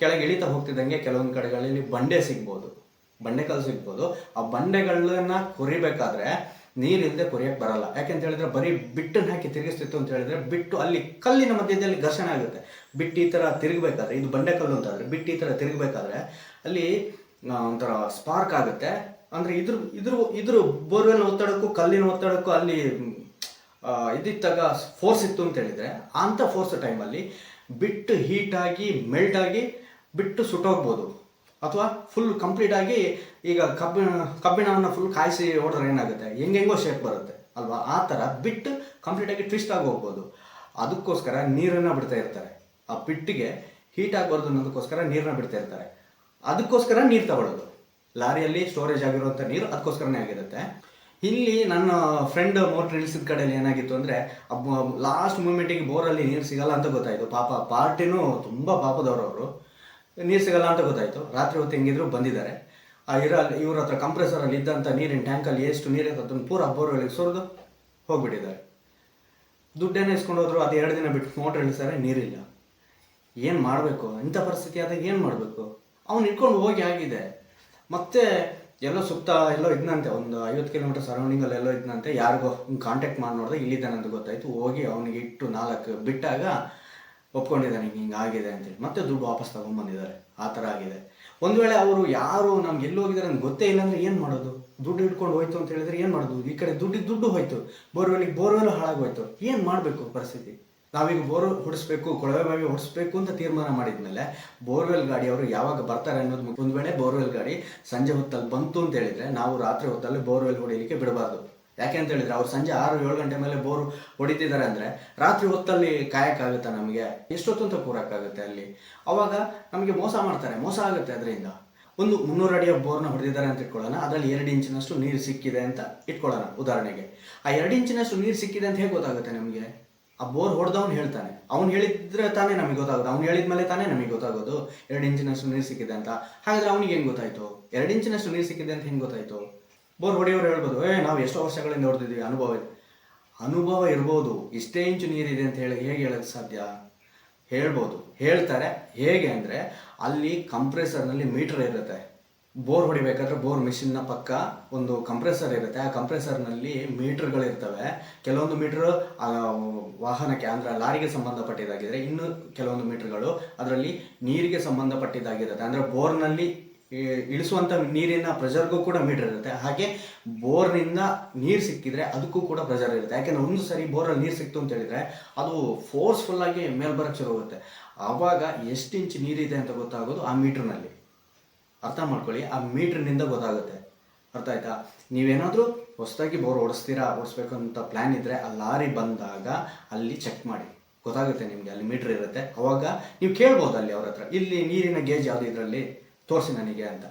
ಕೆಳಗೆ ಇಳಿತಾ ಹೋಗ್ತಿದ್ದಂಗೆ ಕೆಲವೊಂದು ಕಡೆಗಳಲ್ಲಿ ಬಂಡೆ ಸಿಗ್ಬೋದು. ಬಂಡೆಕಲ್ಲು ಸಿಗ್ಬೋದು. ಆ ಬಂಡೆಗಳನ್ನ ಕೊರಿಬೇಕಾದ್ರೆ ನೀರಿಲ್ಲದೆ ಕೊರಿಯಕ್ಕೆ ಬರಲ್ಲ. ಯಾಕೆಂತ ಹೇಳಿದ್ರೆ ಬರೀ ಬಿಟ್ಟನ್ನು ಹಾಕಿ ತಿರುಗಿಸ್ತಿತ್ತು ಅಂತ ಹೇಳಿದ್ರೆ ಬಿಟ್ಟು ಅಲ್ಲಿ ಕಲ್ಲಿನ ಮಧ್ಯದಲ್ಲಿ ಘರ್ಷಣೆ ಆಗುತ್ತೆ. ಬಿಟ್ಟು ಈ ಥರ ತಿರುಗಬೇಕಾದ್ರೆ, ಇದು ಬಂಡೆಕಲ್ಲು ಅಂತಾದರೆ ಬಿಟ್ಟು ಈ ಥರ ತಿರುಗಬೇಕಾದ್ರೆ ಅಲ್ಲಿ ಒಂಥರ ಸ್ಪಾರ್ಕ್ ಆಗುತ್ತೆ. ಅಂದರೆ ಇದ್ರ ಇದ್ರ ಇದ್ರ ಬೋರ್ವೆಲ್ ಒತ್ತಡಕ್ಕೂ ಕಲ್ಲಿನ ಒತ್ತಡಕ್ಕೂ ಅಲ್ಲಿ ಇದ್ದಿದ್ದಾಗ ಫೋರ್ಸ್ ಇತ್ತು ಅಂತ ಹೇಳಿದರೆ ಅಂಥ ಫೋರ್ಸ್ ಟೈಮಲ್ಲಿ ಬಿಟ್ಟು ಹೀಟಾಗಿ ಮೆಲ್ಟ್ ಆಗಿ ಬಿಟ್ಟು ಸುಟ್ಟೋಗ್ಬೋದು. ಅಥವಾ ಫುಲ್ ಕಂಪ್ಲೀಟ್ ಆಗಿ ಈಗ ಕಬ್ಬಿಣ, ಕಬ್ಬಿಣವನ್ನು ಫುಲ್ ಕಾಯಿಸಿ ಹೊಡೆದ್ರೆ ಏನಾಗುತ್ತೆ? ಹೆಂಗೆಂಗೋ ಶೇಪ್ ಬರುತ್ತೆ, ಅಲ್ವಾ? ಆ ಥರ ಬಿಟ್ಟು ಕಂಪ್ಲೀಟಾಗಿ ಟ್ವಿಸ್ಟ್ ಆಗಿ ಹೋಗ್ಬೋದು. ಅದಕ್ಕೋಸ್ಕರ ನೀರನ್ನು ಬಿಡ್ತಾ ಇರ್ತಾರೆ. ಆ ಪಿಟ್ಟಿಗೆ ಹೀಟ್ ಆಗಬಾರ್ದು ಅನ್ನೋದಕ್ಕೋಸ್ಕರ ನೀರನ್ನ ಬಿಡ್ತಾ ಇರ್ತಾರೆ. ಅದಕ್ಕೋಸ್ಕರ ನೀರು ತಗೊಳ್ಳೋದು. ಲಾರಿಯಲ್ಲಿ ಸ್ಟೋರೇಜ್ ಆಗಿರುವಂಥ ನೀರು ಅದಕ್ಕೋಸ್ಕರನೇ ಆಗಿರುತ್ತೆ. ಇಲ್ಲಿ ನನ್ನ ಫ್ರೆಂಡ್ ಮೋಟ್ರ್ ಇಳಿಸಿದ ಕಡೆಯಲ್ಲಿ ಏನಾಗಿತ್ತು ಅಂದರೆ ಲಾಸ್ಟ್ ಮೂಮೆಂಟಿಗೆ ಬೋರಲ್ಲಿ ನೀರು ಸಿಗಲ್ಲ ಅಂತ ಗೊತ್ತಾಯಿತು. ಪಾಪ, ಪಾರ್ಟಿನೂ ತುಂಬ ಪಾಪದವರು ಅವರು. ನೀರು ಸಿಗಲ್ಲ ಅಂತ ಗೊತ್ತಾಯಿತು. ರಾತ್ರಿ ಹೊತ್ತು ಹೆಂಗಿದ್ರು ಬಂದಿದ್ದಾರೆ. ಆ ಇರೋ ಇವ್ರ ಹತ್ರ ಕಂಪ್ರೆಸರಲ್ಲಿ ಇದ್ದಂಥ ನೀರಿನ ಟ್ಯಾಂಕಲ್ಲಿ ಎಷ್ಟು ನೀರು ಇರುತ್ತೆ ಅದನ್ನು ಪೂರ ಬೋರ್ಗಳಿಗೆ ಸುರಿದು ಹೋಗ್ಬಿಟ್ಟಿದ್ದಾರೆ. ದುಡ್ಡೇನೆ ಇಸ್ಕೊಂಡು ಹೋದ್ರು, ಅದು ಎರಡು ದಿನ ಬಿಟ್ಟು ಮೋಟ್ರ್ ಇಳಿಸ್ತಾರೆ ನೀರಿಲ್ಲ. ಏನು ಮಾಡಬೇಕು? ಇಂಥ ಪರಿಸ್ಥಿತಿ ಆದಾಗ ಏನು ಮಾಡಬೇಕು? ಅವ್ನು ಇಟ್ಕೊಂಡು ಹೋಗಿ ಆಗಿದೆ. ಮತ್ತೆ ಎಲ್ಲೋ ಸುತ್ತ ಎಲ್ಲೋ ಇದ್ನಂತೆ, ಒಂದು ಐವತ್ತು ಕಿಲೋಮೀಟರ್ ಸರೌಂಡಿಂಗಲ್ಲಿ ಎಲ್ಲೋ ಇದ್ನಂತೆ, ಯಾರಿಗೋ ಕಾಂಟ್ಯಾಕ್ಟ್ ಮಾಡಿ ಇಲ್ಲಿದ್ದಾನೆ ಗೊತ್ತಾಯ್ತು. ಹೋಗಿ ಅವನಿಗೆ ಇಟ್ಟು ನಾಲ್ಕು ಬಿಟ್ಟಾಗ ಒಪ್ಕೊಂಡಿದ್ದಾನೆ ಹಿಂಗೆ ಆಗಿದೆ ಅಂತೇಳಿ ಮತ್ತೆ ದುಡ್ಡು ವಾಪಸ್ ತಗೊಂಡ್ಬಂದಿದ್ದಾರೆ. ಆ ಥರ ಆಗಿದೆ. ಒಂದು ವೇಳೆ ಅವರು ಯಾರು ನಮ್ಗೆ ಎಲ್ಲಿ ಹೋಗಿದ್ದಾರೆ ಅಂತ ಗೊತ್ತೇ ಇಲ್ಲ ಅಂದರೆ ಏನು ಮಾಡೋದು? ದುಡ್ಡು ಹಿಡ್ಕೊಂಡು ಹೋಯ್ತು ಅಂತ ಹೇಳಿದ್ರೆ ಏನು ಮಾಡೋದು? ಈ ಕಡೆ ದುಡ್ಡಿಗೆ ದುಡ್ಡು ಹೋಯ್ತು. ಬೋರ್ವೆಲಿಗೆ ಬೋರ್ವೆಲ್ ಹಾಳಾಗೋಯ್ತು ಏನು ಮಾಡಬೇಕು ಪರಿಸ್ಥಿತಿ? ನಾವೀಗ ಬೋರ್ ಹೊಡಿಸ್ಬೇಕು, ಕೊಳವೆ ಬಾವಿ ಹೊಡಿಸ್ಬೇಕು ಅಂತ ತೀರ್ಮಾನ ಮಾಡಿದ್ಮೇಲೆ ಬೋರ್ವೆಲ್ ಗಾಡಿ ಅವರು ಯಾವಾಗ ಬರ್ತಾರೆ ಅನ್ನೋದು. ಒಂದು ವೇಳೆ ಬೋರ್ವೆಲ್ ಗಾಡಿ ಸಂಜೆ ಹೊತ್ತಲ್ಲಿ ಬಂತು ಅಂತ ಹೇಳಿದ್ರೆ ನಾವು ರಾತ್ರಿ ಹೊತ್ತಲ್ಲಿ ಬೋರ್ವೆಲ್ ಹೊಡಿಲಿಕ್ಕೆ ಬಿಡಬಾರ್ದು. ಯಾಕೆ ಅಂತ ಹೇಳಿದ್ರೆ ಅವ್ರು ಸಂಜೆ ಆರು, ಏಳು ಗಂಟೆ ಮೇಲೆ ಬೋರ್ ಹೊಡಿತಿದ್ದಾರೆ ಅಂದ್ರೆ ರಾತ್ರಿ ಹೊತ್ತಲ್ಲಿ ಕಾಯಕ್ಕಾಗುತ್ತಾ ನಮಗೆ? ಎಷ್ಟೊತ್ತು ಅಂತ ಕೂರಕ್ಕಾಗುತ್ತೆ ಅಲ್ಲಿ? ಅವಾಗ ನಮಗೆ ಮೋಸ ಮಾಡ್ತಾರೆ, ಮೋಸ ಆಗುತ್ತೆ ಅದರಿಂದ. ಒಂದು ಮುನ್ನೂರು ಅಡಿಯ ಬೋರ್ನ ಹೊಡೆದಿದ್ದಾರೆ ಅಂತ ಇಟ್ಕೊಳ್ಳೋಣ, ಅದರಲ್ಲಿ ಎರಡು ಇಂಚಿನಷ್ಟು ನೀರು ಸಿಕ್ಕಿದೆ ಅಂತ ಇಟ್ಕೊಳ್ಳೋಣ ಉದಾಹರಣೆಗೆ. ಆ ಎರಡು ಇಂಚಿನಷ್ಟು ನೀರು ಸಿಕ್ಕಿದೆ ಅಂತ ಹೇಗೆ ಗೊತ್ತಾಗುತ್ತೆ ನಮಗೆ? ಆ ಬೋರ್ ಹೊಡೆದವನು ಹೇಳ್ತಾನೆ. ಅವ್ನು ಹೇಳಿದ್ರೆ ತಾನೇ ನಮಗೆ ಗೊತ್ತಾಗೋದು. ಅವ್ನು ಹೇಳಿದ್ಮೇಲೆ ತಾನೇ ನಮಗೆ ಗೊತ್ತಾಗೋದು. ಎರಡು ಇಂಚಿನಷ್ಟು ನೀರು ಸಿಕ್ಕಿದೆ ಅಂತ. ಹಾಗಾದ್ರೆ ಅವ್ನಿಗೆ ಹೆಂಗೆ ಗೊತ್ತಾಯ್ತು? ಎರಡು ಇಂಚಿನಷ್ಟು ನೀರು ಸಿಕ್ಕಿದೆ ಅಂತ ಹೆಂಗೆ ಗೊತ್ತಾಯ್ತು? ಬೋರ್ ಹೊಡೆಯೋರು ಹೇಳ್ಬೋದು, ಏ, ನಾವು ಎಷ್ಟೋ ವರ್ಷಗಳಿಂದ ಹೊಡೆದಿದ್ವಿ ಅನುಭವ ಅನುಭವ ಇರ್ಬೋದು. ಇಷ್ಟೇ ಇಂಚು ನೀರಿದೆ ಅಂತ ಹೇಳಿ ಹೇಗೆ ಹೇಳೋಕ್ಕೆ ಸಾಧ್ಯ? ಹೇಳ್ಬೋದು. ಹೇಳ್ತಾರೆ. ಹೇಗೆ ಅಂದರೆ ಅಲ್ಲಿ ಕಂಪ್ರೆಸರ್ನಲ್ಲಿ ಮೀಟರ್ ಇರುತ್ತೆ. ಬೋರ್ ಹೊಡಿಬೇಕಾದ್ರೆ ಬೋರ್ ಮಿಷಿನ್ನ ಪಕ್ಕ ಒಂದು ಕಂಪ್ರೆಸರ್ ಇರುತ್ತೆ. ಆ ಕಂಪ್ರೆಸರ್ನಲ್ಲಿ ಮೀಟ್ರ್ಗಳಿರ್ತವೆ. ಕೆಲವೊಂದು ಮೀಟ್ರ್ ವಾಹನಕ್ಕೆ ಅಂದರೆ ಲಾರಿಗೆ ಸಂಬಂಧಪಟ್ಟಿದ್ದಾಗಿದ್ದರೆ ಇನ್ನು ಕೆಲವೊಂದು ಮೀಟ್ರ್ಗಳು ಅದರಲ್ಲಿ ನೀರಿಗೆ ಸಂಬಂಧಪಟ್ಟಿದ್ದಾಗಿರುತ್ತೆ ಅಂದರೆ ಬೋರ್ನಲ್ಲಿ ನಲ್ಲಿ ಇಳಿಸುವಂಥ ನೀರಿನ ಪ್ರೆಷರ್ಗೂ ಕೂಡ ಮೀಟರ್ ಇರುತ್ತೆ. ಹಾಗೆ ಬೋರ್ನಿಂದ ನೀರು ಸಿಕ್ಕಿದ್ರೆ ಅದಕ್ಕೂ ಕೂಡ ಪ್ರೆಷರ್ ಇರುತ್ತೆ. ಯಾಕೆಂದ್ರೆ ಒಂದು ಸರಿ ಬೋರಲ್ಲಿ ನೀರು ಸಿಕ್ತು ಅಂತ ಹೇಳಿದ್ರೆ ಅದು ಫೋರ್ಸ್ಫುಲ್ಲಾಗಿ ಮೇಲೆ ಬರಕ್ಕೆ ಶುರು ಆಗುತ್ತೆ ಆವಾಗ ಎಷ್ಟು ಇಂಚ್ ನೀರಿದೆ ಅಂತ ಗೊತ್ತಾಗೋದು ಆ ಮೀಟ್ರ್ನಲ್ಲಿ. ಅರ್ಥ ಮಾಡ್ಕೊಳ್ಳಿ, ಆ ಮೀಟ್ರ್ನಿಂದ ಗೊತ್ತಾಗುತ್ತೆ. ಅರ್ಥ ಆಯ್ತಾ? ನೀವೇನಾದರೂ ಹೊಸದಾಗಿ ಬೋರ್ ಓಡಿಸ್ತೀರಾ ಓಡಿಸ್ಬೇಕು ಅಂತ ಪ್ಲ್ಯಾನ್ ಇದ್ದರೆ ಆ ಲಾರಿ ಬಂದಾಗ ಅಲ್ಲಿ ಚೆಕ್ ಮಾಡಿ. ಗೊತ್ತಾಗುತ್ತೆ ನಿಮಗೆ, ಅಲ್ಲಿ ಮೀಟ್ರ್ ಇರುತ್ತೆ. ಅವಾಗ ನೀವು ಕೇಳ್ಬೋದು ಅಲ್ಲಿ ಅವ್ರ ಹತ್ರ, ಇಲ್ಲಿ ನೀರಿನ ಗೇಜ್ ಯಾವುದು ಇದರಲ್ಲಿ? ತೋರಿಸಿ ನನಗೆ ಅಂತ.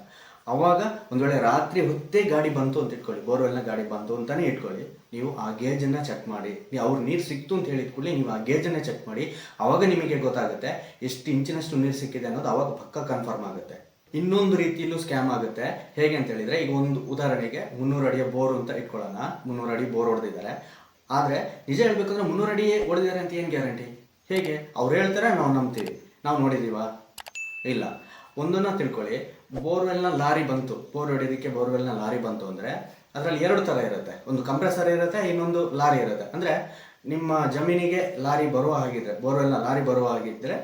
ಅವಾಗ ಒಂದು ವೇಳೆ ರಾತ್ರಿ ಹೊತ್ತೇ ಗಾಡಿ ಬಂತು ಅಂತ ಇಟ್ಕೊಳ್ಳಿ, ಬೋರ್ವೆಲ್ನ ಗಾಡಿ ಬಂತು ಅಂತಲೇ ಇಟ್ಕೊಳ್ಳಿ. ನೀವು ಆ ಗೇಜನ್ನು ಚೆಕ್ ಮಾಡಿ. ನೀವು ಅವ್ರು ನೀರು ಸಿಕ್ತು ಅಂತ ಹೇಳಿದ ಕೂಡಲೇ ನೀವು ಆ ಗೇಜನ್ನು ಚೆಕ್ ಮಾಡಿ. ಅವಾಗ ನಿಮಗೆ ಗೊತ್ತಾಗುತ್ತೆ ಎಷ್ಟು ಇಂಚಿನಷ್ಟು ನೀರು ಸಿಕ್ಕಿದೆ ಅನ್ನೋದು ಅವಾಗ ಪಕ್ಕ ಕನ್ಫರ್ಮ್ ಆಗುತ್ತೆ. ಇನ್ನೊಂದು ರೀತಿಯಲ್ಲೂ ಸ್ಕ್ಯಾಮ್ ಆಗುತ್ತೆ. ಹೇಗೆ ಅಂತ ಹೇಳಿದ್ರೆ, ಈಗ ಒಂದು ಉದಾಹರಣೆಗೆ ಮುನ್ನೂರು ಅಡಿಯ ಬೋರ್ ಅಂತ ಇಟ್ಕೊಳ್ಳೋಣ. ಮುನ್ನೂರು ಅಡಿ ಬೋರ್ ಹೊಡೆದಿದ್ದಾರೆ. ಆದರೆ ನಿಜ ಹೇಳ್ಬೇಕಂದ್ರೆ ಮುನ್ನೂರು ಅಡಿ ಹೊಡೆದಿದ್ದಾರೆ ಅಂತ ಏನು ಗ್ಯಾರಂಟಿ ಹೇಗೆ? ಅವ್ರು ಹೇಳ್ತಾರೆ, ನಾವು ನಂಬ್ತೀವಿ. ನಾವು ನೋಡಿದೀವಾ? ಇಲ್ಲ. ಒಂದನ್ನ ತಿಳ್ಕೊಳ್ಳಿ. ಬೋರ್ವೆಲ್ನ ಲಾರಿ ಬಂತು. ಬೋರ್ ಹೊಡೆಯೋದಕ್ಕೆ ಬೋರ್ವೆಲ್ನ ಲಾರಿ ಬಂತು ಅಂದರೆ ಅದರಲ್ಲಿ ಎರಡು ಥರ ಇರುತ್ತೆ. ಒಂದು ಕಂಪ್ರೆಸರ್ ಇರುತ್ತೆ, ಇನ್ನೊಂದು ಲಾರಿ ಇರುತ್ತೆ. ಅಂದರೆ ನಿಮ್ಮ ಜಮೀನಿಗೆ ಲಾರಿ ಬರುವ ಹಾಗಿದ್ರೆ, ಬೋರ್ವೆಲ್ನ ಲಾರಿ ಬರುವ ಹಾಗಿದ್ರೆ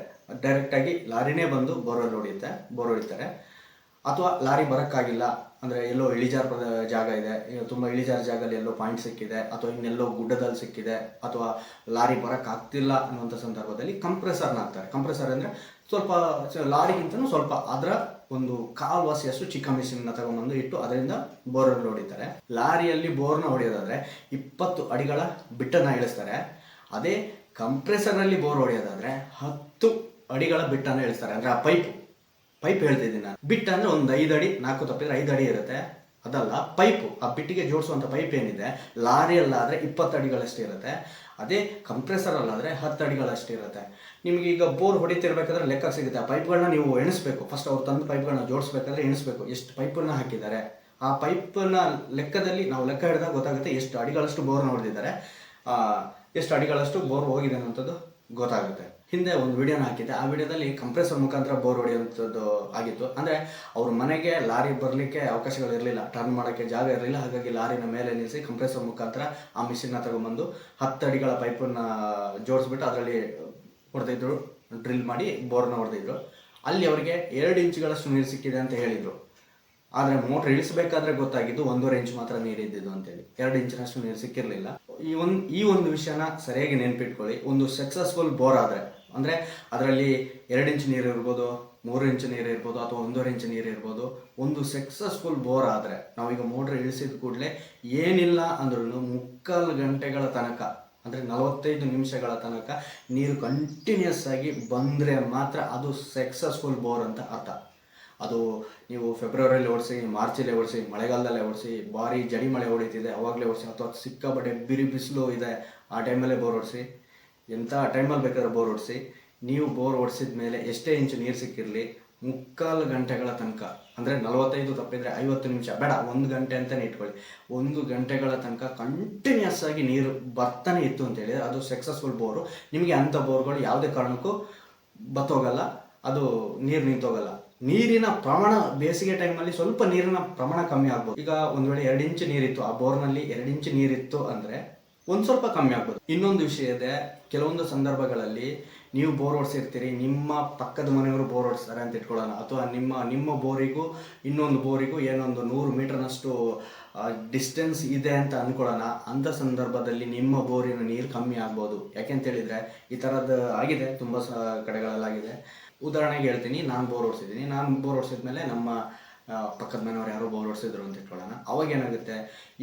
ಡೈರೆಕ್ಟಾಗಿ ಲಾರಿನೇ ಬಂದು ಬೋರ್ವೆಲ್ ಹೊಡಿಯುತ್ತೆ ಬೋರ್ ಹೊಡಿತಾರೆ ಅಥವಾ ಲಾರಿ ಬರೋಕ್ಕಾಗಿಲ್ಲ, ಅಂದರೆ ಎಲ್ಲೋ ಇಳಿಜಾರು ಜಾಗ ಇದೆ ತುಂಬ ಇಳಿಜಾರ ಜಾಗದಲ್ಲಿ ಎಲ್ಲೋ ಪಾಯಿಂಟ್ ಸಿಕ್ಕಿದೆ, ಅಥವಾ ಇನ್ನೆಲ್ಲೋ ಗುಡ್ಡದಲ್ಲಿ ಸಿಕ್ಕಿದೆ, ಅಥವಾ ಲಾರಿ ಬರೋಕ್ಕಾಗ್ತಿಲ್ಲ ಅನ್ನುವಂಥ ಸಂದರ್ಭದಲ್ಲಿ ಕಂಪ್ರೆಸರ್ನ ಹಾಕ್ತಾರೆ. ಕಂಪ್ರೆಸರ್ ಅಂದರೆ ಸ್ವಲ್ಪ ಲಾರಿಗಿಂತಲೂ ಸ್ವಲ್ಪ ಅದರ ಒಂದು ಕಾಲ್ವಾಸಿಯಷ್ಟು ಚಿಕ್ಕ ಮಿಷಿನ್ನ ತಗೊಂಡ್ಬಂದು ಇಟ್ಟು ಅದರಿಂದ ಬೋರ್ನ ಹೊಡಿತಾರೆ ಲಾರಿಯಲ್ಲಿ ಬೋರ್ನ ಹೊಡೆಯೋದಾದರೆ ಇಪ್ಪತ್ತು ಅಡಿಗಳ ಬಿಟ್ಟನ್ನು ಇಳಿಸ್ತಾರೆ. ಅದೇ ಕಂಪ್ರೆಸರ್ನಲ್ಲಿ ಬೋರ್ ಹೊಡೆಯೋದಾದರೆ ಹತ್ತು ಅಡಿಗಳ ಬಿಟ್ಟನ್ನು ಹೇಳ್ತಾರೆ. ಅಂದರೆ ಆ ಪೈಪ್ ಪೈಪ್ ಹೇಳ್ತಿದ್ದೀನಿ ನಾನು. ಬಿಟ್ಟ ಅಂದ್ರೆ ಒಂದು ಐದು ಅಡಿ, ನಾಲ್ಕು ತಪ್ಪಿದ್ರೆ ಐದು ಅಡಿ ಇರುತ್ತೆ. ಅದಲ್ಲ, ಪೈಪು, ಆ ಬಿಟ್ಟಿಗೆ ಜೋಡಿಸುವಂಥ ಪೈಪ್ ಏನಿದೆ, ಲಾರಿಯಲ್ಲಾದರೆ ಇಪ್ಪತ್ತು ಅಡಿಗಳಷ್ಟು ಇರುತ್ತೆ. ಅದೇ ಕಂಪ್ರೆಸರಲ್ಲಾದರೆ ಹತ್ತು ಅಡಿಗಳಷ್ಟು ಇರುತ್ತೆ. ನಿಮಗೆ ಈಗ ಬೋರ್ ಹೊಡಿತಿರ್ಬೇಕಾದ್ರೆ ಲೆಕ್ಕ ಸಿಗುತ್ತೆ. ಆ ಪೈಪ್ಗಳನ್ನ ನೀವು ಎಣಿಸ್ಬೇಕು. ಫಸ್ಟ್ ಅವ್ರು ತಂದು ಪೈಪ್ಗಳನ್ನ ಜೋಡಿಸ್ಬೇಕಾದ್ರೆ ಎಣಿಸ್ಬೇಕು. ಎಷ್ಟು ಪೈಪನ್ನ ಹಾಕಿದ್ದಾರೆ. ಆ ಪೈಪನ್ನ ಲೆಕ್ಕದಲ್ಲಿ ನಾವು ಲೆಕ್ಕ ಹಿಡಿದಾಗ ಗೊತ್ತಾಗುತ್ತೆ ಎಷ್ಟು ಅಡಿಗಳಷ್ಟು ಬೋರ್ನ ಹೊಡೆದಿದ್ದಾರೆ. ಎಷ್ಟು ಅಡಿಗಳಷ್ಟು ಬೋರ್ ಹೋಗಿದೆ ಅನ್ನೋಂಥದ್ದು ಗೊತ್ತಾಗುತ್ತೆ. ಹಿಂದೆ ಒಂದು ವಿಡಿಯೋನ ಹಾಕಿದ್ದೆ. ಆ ವಿಡಿಯೋದಲ್ಲಿ ಕಂಪ್ರೆಸರ್ ಮುಖಾಂತರ ಬೋರ್ ಹೊಡೆಯುವಂಥದ್ದು ಆಗಿತ್ತು. ಅಂದರೆ ಅವ್ರ ಮನೆಗೆ ಲಾರಿ ಬರಲಿಕ್ಕೆ ಅವಕಾಶಗಳು ಇರಲಿಲ್ಲ. ಟರ್ನ್ ಮಾಡೋಕ್ಕೆ ಜಾಗ ಇರಲಿಲ್ಲ. ಹಾಗಾಗಿ ಲಾರಿನ ಮೇಲೆ ನಿಲ್ಲಿಸಿ ಕಂಪ್ರೆಸರ್ ಮುಖಾಂತರ ಆ ಮಿಷಿನ್ನ ತಗೊಂಬಂದು ಹತ್ತು ಅಡಿಗಳ ಪೈಪನ್ನು ಜೋಡಿಸ್ಬಿಟ್ಟು ಅದರಲ್ಲಿ ಹೊಡೆದಿದ್ರು ಡ್ರಿಲ್ ಮಾಡಿ ಬೋರ್ನ ಹೊಡೆದಿದ್ರು. ಅಲ್ಲಿ ಅವರಿಗೆ ಎರಡು ಇಂಚುಗಳಷ್ಟು ನೀರು ಸಿಕ್ಕಿದೆ ಅಂತ ಹೇಳಿದರು. ಆದರೆ ಮೋಟ್ರ್ ಇಳಿಸಬೇಕಾದ್ರೆ ಗೊತ್ತಾಗಿದ್ದು ಒಂದೂವರೆ ಇಂಚ್ ಮಾತ್ರ ನೀರು ಇದ್ದಿದ್ದು ಅಂತೇಳಿ. ಎರಡು ಇಂಚಿನಷ್ಟು ನೀರು ಸಿಕ್ಕಿರಲಿಲ್ಲ. ಈ ಒಂದು ಈ ಒಂದು ವಿಷಯನ ಸರಿಯಾಗಿ ನೆನಪಿಟ್ಕೊಳ್ಳಿ. ಒಂದು ಸಕ್ಸಸ್ಫುಲ್ ಬೋರ್ ಆದರೆ ಅಂದರೆ ಅದರಲ್ಲಿ ಎರಡು ಇಂಚು ನೀರು ಇರ್ಬೋದು, ಮೂರು ಇಂಚು ನೀರು ಇರ್ಬೋದು ಅಥವಾ ಒಂದೂವರೆ ಇಂಚು ನೀರು ಇರ್ಬೋದು. ಒಂದು ಸಕ್ಸಸ್ಫುಲ್ ಬೋರ್ ಆದರೆ, ನಾವೀಗ ಮೋಟ್ರ್ ಇಳಿಸಿದ ಕೂಡಲೇ ಏನಿಲ್ಲ ಅಂದ್ರೂ ಮುಕ್ಕಾಲು ಗಂಟೆಗಳ ತನಕ, ಅಂದರೆ ನಲವತ್ತೈದು ನಿಮಿಷಗಳ ತನಕ ನೀರು ಕಂಟಿನ್ಯೂಸ್ ಆಗಿ ಬಂದರೆ ಮಾತ್ರ ಅದು ಸಕ್ಸಸ್ಫುಲ್ ಬೋರ್ ಅಂತ ಅರ್ಥ. ಅದು ನೀವು ಫೆಬ್ರವರಿಯಲ್ಲಿ ಓಡಿಸಿ ಮಾರ್ಚಲ್ಲೇ ಓಡಿಸಿ, ಮಳೆಗಾಲದಲ್ಲೇ ಓಡಿಸಿ, ಭಾರಿ ಜಡಿ ಮಳೆ ಹೊಡಿತಿದೆ, ಅವಾಗಲೇ ಓಡಿಸಿ, ಅಥವಾ ಸಿಕ್ಕಾಪಟ್ಟೆ ಬಿರಿ ಬಿಸಿಲು ಇದೆ, ಆ ಟೈಮಲ್ಲೇ ಬೋರ್ ಓಡಿಸಿ ಎಂಥ ಟೈಮಲ್ಲಿ ಬೇಕಾದ್ರೆ ಬೋರ್ ಓಡಿಸಿ. ನೀವು ಬೋರ್ ಓಡಿಸಿದ ಮೇಲೆ ಎಷ್ಟೇ ಇಂಚು ನೀರು ಸಿಕ್ಕಿರಲಿ, ಮುಕ್ಕಾಲು ಗಂಟೆಗಳ ತನಕ, ಅಂದರೆ ನಲವತ್ತೈದು ತಪ್ಪಿದರೆ ಐವತ್ತು ನಿಮಿಷ, ಬೇಡ, ಒಂದು ಗಂಟೆ ಅಂತಲೇ ಇಟ್ಕೊಳ್ಳಿ. ಒಂದು ಗಂಟೆಗಳ ತನಕ ಕಂಟಿನ್ಯೂಸ್ ಆಗಿ ನೀರು ಬರ್ತಾನೆ ಇತ್ತು ಅಂತ ಹೇಳಿದ್ರೆ ಅದು ಸಕ್ಸಸ್ಫುಲ್ ಬೋರು ನಿಮಗೆ ಅಂಥ ಬೋರ್ಗಳು ಯಾವುದೇ ಕಾರಣಕ್ಕೂ ಬತ್ತೋಗಲ್ಲ, ಅದು ನೀರು ನಿಂತೋಗಲ್ಲ. ನೀರಿನ ಪ್ರಮಾಣ ಬೇಸಿಗೆ ಟೈಮಲ್ಲಿ ಸ್ವಲ್ಪ ನೀರಿನ ಪ್ರಮಾಣ ಕಮ್ಮಿ ಆಗ್ಬೋದು. ಈಗ ಒಂದು ವೇಳೆ ಎರಡು ಇಂಚು ನೀರಿತ್ತು, ಆ ಬೋರ್ನಲ್ಲಿ ಎರಡು ಇಂಚು ನೀರಿತ್ತು ಅಂದರೆ ಒಂದು ಸ್ವಲ್ಪ ಕಮ್ಮಿ ಆಗ್ಬೋದು. ಇನ್ನೊಂದು ವಿಷಯ ಇದೆ, ಕೆಲವೊಂದು ಸಂದರ್ಭಗಳಲ್ಲಿ ನೀವು ಬೋರ್ ಹೊಡ್ಸಿರ್ತೀರಿ, ನಿಮ್ಮ ಪಕ್ಕದ ಮನೆಯವರು ಬೋರ್ ಹೊಡ್ಸ್ತಾರೆ ಅಂತ ಇಟ್ಕೊಳ್ಳೋಣ. ಅಥವಾ ನಿಮ್ಮ ನಿಮ್ಮ ಬೋರಿಗೂ, ಇನ್ನೊಂದು ಬೋರಿಗೂ ಏನೊಂದು ನೂರು ಮೀಟರ್ನಷ್ಟು ಡಿಸ್ಟೆನ್ಸ್ ಇದೆ ಅಂತ ಅಂದ್ಕೊಳ್ಳೋಣ ಅಂಥ ಸಂದರ್ಭದಲ್ಲಿ ನಿಮ್ಮ ಬೋರಿನ ನೀರು ಕಮ್ಮಿ ಆಗ್ಬೋದು. ಯಾಕೆಂತ ಹೇಳಿದರೆ, ಈ ಥರದ್ದು ಆಗಿದೆ, ತುಂಬ ಸ, ಕಡೆಗಳಲ್ಲಾಗಿದೆ. ಉದಾಹರಣೆಗೆ ಹೇಳ್ತೀನಿ, ನಾನು ಬೋರ್ ಹೊಡ್ಸಿದ್ದೀನಿ. ನಾನು ಬೋರ್ ಓಡಿಸಿದ್ಮೇಲೆ ನಮ್ಮ ಪಕ್ಕದ ಮನೆಯವ್ರು ಯಾರೋ ಬೋರ್ ಹೊಡ್ಸಿದ್ರು ಅಂತ ಇಟ್ಕೊಳ್ಳೋಣ. ಅವಾಗ ಏನಾಗುತ್ತೆ?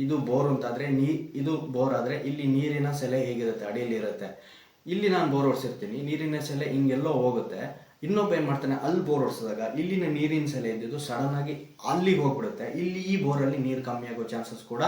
ಇದು ಬೋರ್ ಅಂತಾದರೆ ನೀ, ಇದು ಬೋರ್ ಆದರೆ ಇಲ್ಲಿ ನೀರಿನ ಸೆಲೆ ಹೇಗಿರುತ್ತೆ? ಅಡಿಯಲ್ಲಿ ಇರುತ್ತೆ. ಇಲ್ಲಿ ನಾನು ಬೋರ್ ಹೊಡ್ಸಿರ್ತೀನಿ, ನೀರಿನ ಸೆಲೆ ಹಿಂಗೆಲ್ಲೋ ಹೋಗುತ್ತೆ. ಇನ್ನೊಬ್ಬ ಏನು ಮಾಡ್ತಾನೆ? ಅಲ್ಲಿ ಬೋರ್ ಹೊಡ್ಸಿದಾಗ ಇಲ್ಲಿನ ನೀರಿನ ಸೆಲೆ ಇದ್ದಿದ್ದು ಸಡನ್ ಆಗಿ ಅಲ್ಲಿಗೆ ಹೋಗ್ಬಿಡುತ್ತೆ. ಇಲ್ಲಿ ಈ ಬೋರಲ್ಲಿ ನೀರು ಕಮ್ಮಿ ಆಗೋ ಚಾನ್ಸಸ್ ಕೂಡ